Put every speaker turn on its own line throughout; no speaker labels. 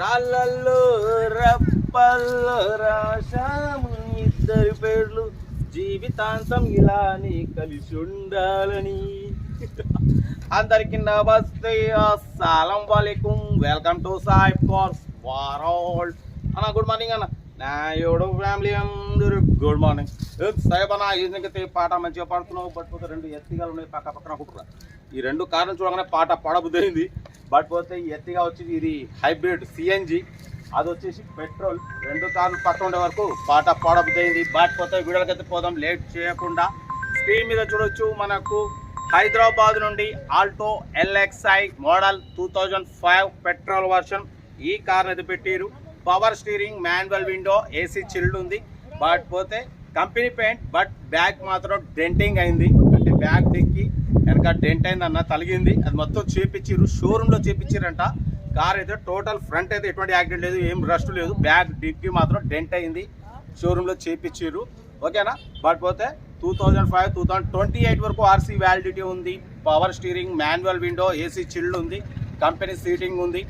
రాళ్ళల్లో రప్పల్లో రాశాము ఇద్దరి పేర్లు. జీవితాంతం ఇలానే కలిసి ఉండాలని. అందరికి నమస్తే అస్సలం వాలేకుం. Welcome to Sai course world. అన్న గుడ్ మార్నింగ్ అన్న. నా ఎవడో ఫ్యామిలీ అందరూ గుడ్ మార్నింగ్. సాహెబ్ అన్న ఈజీగా పాట మంచిగా పాడుతున్నావు బట్ రెండు ఎత్తిగాలు ఉన్నాయి పక్క పక్కన కుట్టురా ఈ రెండు కారణం చూడగానే పాట పాడబుద్దయింది బట్ పోతే ఎత్తిగా వచ్చి ఇది హైబ్రిడ్ సిఎన్జి. అది వచ్చేసి పెట్రోల్. రెండు కార్లు పక్క ఉండే వరకు పాట పాడబుద్దయింది బట్ పోతే వీడియోలకైతే పోదాం. లేట్ చేయకుండా స్క్రీన్ మీద చూడొచ్చు మనకు హైదరాబాద్ నుండి Alto LXI model two thousand five petrol version. ఈ కార్ అయితే పెట్టారు. Power steering manual window AC chilled ఉంది. బట్ పోతే కంపెనీ పెయింట్ బట్ బ్యాగ్ మాత్రం డెంటింగ్ అయింది. అంటే బ్యాగ్ డెక్కి వెనక డెంట్ అయింది అన్న తలిగింది. అది మొత్తం చేపించిర్రు షోరూంలో చేపించారంట కార్ అయితే టోటల్ ఫ్రంట్ అయితే ఎటువంటి యాక్సిడెంట్ లేదు ఏం రస్ట్ లేదు. బ్యాగ్ డిక్కి మాత్రం డెంట్ అయింది. షోరూంలో చేపించిర్రు ఓకేనా బట్ పోతే two thousand five two thousand twenty eight వరకు ఆర్సీ వ్యాలిడిటీ ఉంది. Power steering manual window AC chilled ఉంది. కంపెనీ సీటింగ్ ఉంది.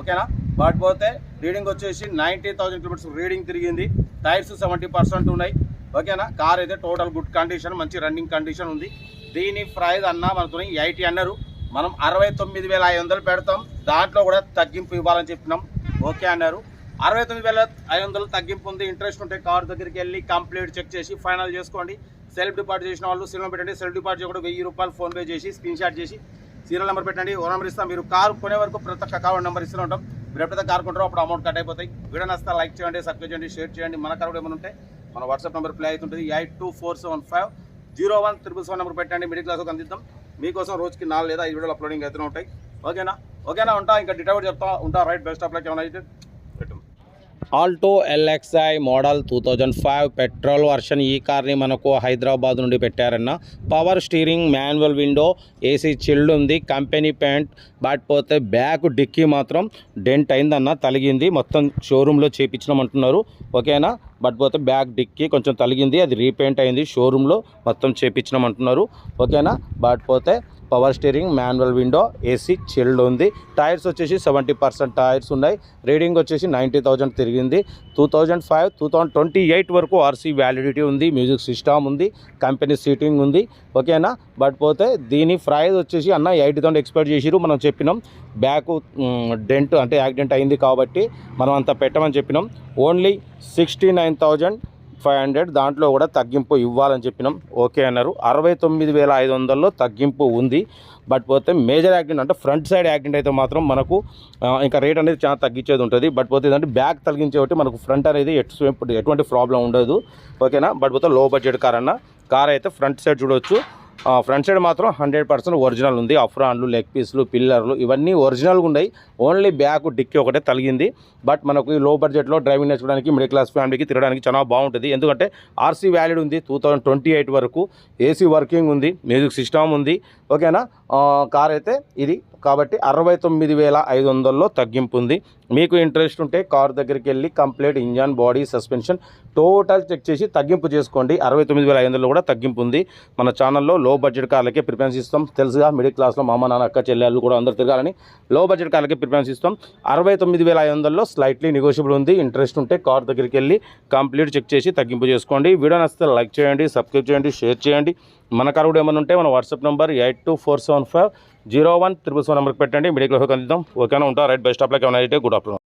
ఓకేనా బట్ పోతే రీడింగ్ వచ్చేసి నైంటీ థౌసండ్ కిలోమీటర్స్ రీడింగ్ తిరిగింది. టైర్స్ సెవెంటీ పర్సెంట్ ఉన్నాయి. ఓకేనా కార్ అయితే టోటల్ గుడ్ కండిషన్ మంచి రన్నింగ్ కండిషన్ ఉంది. దీని ప్రైజ్ అన్న మనతో ఎయిటీ అన్నారు. మనం అరవై తొమ్మిది వేల ఐదు వందలు పెడతాం. దాంట్లో కూడా తగ్గింపు ఇవ్వాలని చెప్పినాం. ఓకే అన్నారు. అరవై తొమ్మిది వేల ఐదు వందలు తగ్గింపు ఉంది. ఇంట్రెస్ట్ ఉంటే కార్ దగ్గరికి వెళ్ళి కంప్లీట్ చెక్ చేసి ఫైనల్ చేసుకోండి. సెల్ఫ్ డిపాజిట్ చేసిన వాళ్ళు సీరియల్ పెట్టండి. సెల్ఫ్ డిపాజిట్ కూడా వెయ్యి రూపాయలు ఫోన్పే చేసి స్క్రీన్ షాట్ చేసి సీరియల్ నెంబర్ పెట్టండి. ఓ నెంబర్ ఇస్తాం. మీరు కారు కొనే వరకు ప్రతి ఒక్క కార్ నెంబర్ ఇస్తూ ఉంటాం. మీరు ఎప్పుడైతే కార్ కొంటారో అప్పుడు అమౌంట్ కట్ అయిపోతాయి. వీడియో నస్తా లైక్ చేయండి సబ్స్క్రైబ్ చేయండి షేర్ చేయండి. మన కార్ కూడా ఏమైనా ఉంటే మన వాట్సాప్ నెంబర్ ప్లే అవుతుంటుంది. Eight two four seven five zero one triple seven number పెట్టండి మిడిల్ క్లాస్కి అందిద్దాం. మీకోసం రోజుకి నాలుగు లేదా ఐదు వీడియోలు అప్లోడింగ్ అవుతూనే ఉంటాయి. ఓకేనా? ఓకేనా ఉంటా? ఇంకా డిటైల్ చెప్తా. ఉంటా రైట్ బెస్ట్ ఆఫ్ లైక్ ఏమైనా అయితే పెట్టు. Alto LXI model two thousand five petrol version ఈ కార్ని మనకు హైదరాబాద్ నుండి పెట్టారన్న. Power steering manual window AC chilled ఉంది కంపెనీ పెయింట్ బట్ పోతే బ్యాక్ డిక్కీ మాత్రం డెంట్ అయిందన్న తలిగింది. మొత్తం షోరూంలో చేపించమంటున్నారు ఓకేనా? బట్ పోతే బ్యాక్ డిక్కీ కొంచెం తలిగింది అది రీపెయింట్ అయింది షోరూంలో మొత్తం చేపించమంటున్నారు ఓకేనా? బట్ పోతే power steering manual window AC chilled ఉంది. టైర్స్ వచ్చేసి సెవెంటీ పర్సెంట్ టైర్స్ ఉన్నాయి. రీడింగ్ వచ్చేసి నైంటీ థౌజండ్ తిరిగింది. Two thousand five two thousand twenty eight వరకు ఆర్సీ వ్యాలిడిటీ ఉంది మ్యూజిక్ సిస్టమ్ ఉంది కంపెనీ సీటింగ్ ఉంది. ఓకేనా? బట్ పోతే దీని ప్రైస్ వచ్చేసి అన్న ఎయిట్ థౌసండ్ ఎక్స్పెక్ట్ చేసిరు మనం చెప్పినాం. బ్యాక్ డెంట్ అంటే యాక్సిడెంట్ అయింది కాబట్టి మనం అంత పెట్టమని చెప్పినాం. Only sixty nine thousand five hundred దాంట్లో కూడా తగ్గింపు ఇవ్వాలని చెప్పినాం. ఓకే అన్నారు. అరవై తొమ్మిది వేల ఐదు వందల్లో తగ్గింపు ఉంది. బట్ పోతే మేజర్ యాక్సిడెంట్ అంటే ఫ్రంట్ సైడ్ యాక్సిడెంట్ అయితే మాత్రం మనకు ఇంకా రేట్ అనేది చాలా తగ్గించేది ఉంటుంది. బట్ పోతే ఏంటంటే బ్యాక్ తగ్గించే ఒకటి మనకు ఫ్రంట్ అనేది ఎటు ఎటువంటి ప్రాబ్లం ఉండదు. ఓకేనా? బట్ పోతే లో బడ్జెట్ కార్ అన్న. కార్ అయితే ఫ్రంట్ సైడ్ చూడొచ్చు. ఫ్రంట్ సైడ్ మాత్రం హండ్రెడ్ పర్సెంట్ ఒరిజినల్ ఉంది. అఫ్రాన్లు లెగ్ పీస్లు పిల్లర్లు ఇవన్నీ ఒరిజినల్గా ఉన్నాయి. ఓన్లీ బ్యాక్ డిక్కీ ఒకటే తలిగింది బట్ మనకు ఈ లో బడ్జెట్లో డ్రైవింగ్ నేర్చుకోవడానికి మిడిల్ క్లాస్ ఫ్యామిలీకి తిరగడానికి చాలా బాగుంటుంది. ఎందుకంటే ఆర్సీ వ్యాలిడ్ ఉంది టూ ట్వంటీ ఎయిట్ వరకు ఏసీ వర్కింగ్ ఉంది మ్యూజిక్ సిస్టమ్ ఉంది. ఓకేనా కార్ అయితే ఇది కాబట్టి అరవై తొమ్మిది వేల ఐదు వందల్లో తగ్గింపు ఉంది. మీకు ఇంట్రెస్ట్ ఉంటే కార్ దగ్గరికి వెళ్ళి complete engine body suspension total check చేసి తగ్గింపు చేసుకోండి. అరవై తొమ్మిది వేల ఐదు వందలు కూడా తగ్గింపు ఉంది. మన ఛానల్లో లో బడ్జెట్ కార్లకే ప్రిఫరెన్స్ ఇస్తాం. తెలుసుగా మిడిల్ క్లాస్లో మా నాన్న అక్క చెల్లెళ్ళు కూడా అందరు తిరగాలని లో బడ్జెట్ కార్లకే ప్రిఫరెన్స్ ఇస్తాం. అరవై తొమ్మిది వేల ఐదు వందల్లో స్లైట్లీ నెగోషియబుల్ ఉంది. ఇంట్రెస్ట్ ఉంటే కార్ దగ్గరికి వెళ్ళి కంప్లీట్ చెక్ చేసి తగ్గింపు చేసుకోండి. వీడియో నచ్చితే లైక్ చేయండి సబ్స్క్రైబ్ చేయండి షేర్ చేయండి. మన కారు కూడా ఏమైనా ఉంటే మన WhatsApp number eight two four seven five zero one triple seven నెంబర్కి పెట్టండి. మీడియా క్లోజ్ అందిద్దాం. ఓకేనా ఉంటా? రైట్ బెస్ట్ ఆఫ్ లైక్ ఏమైనా అయితే గుడ్ ఆఫ్టర్నూన్.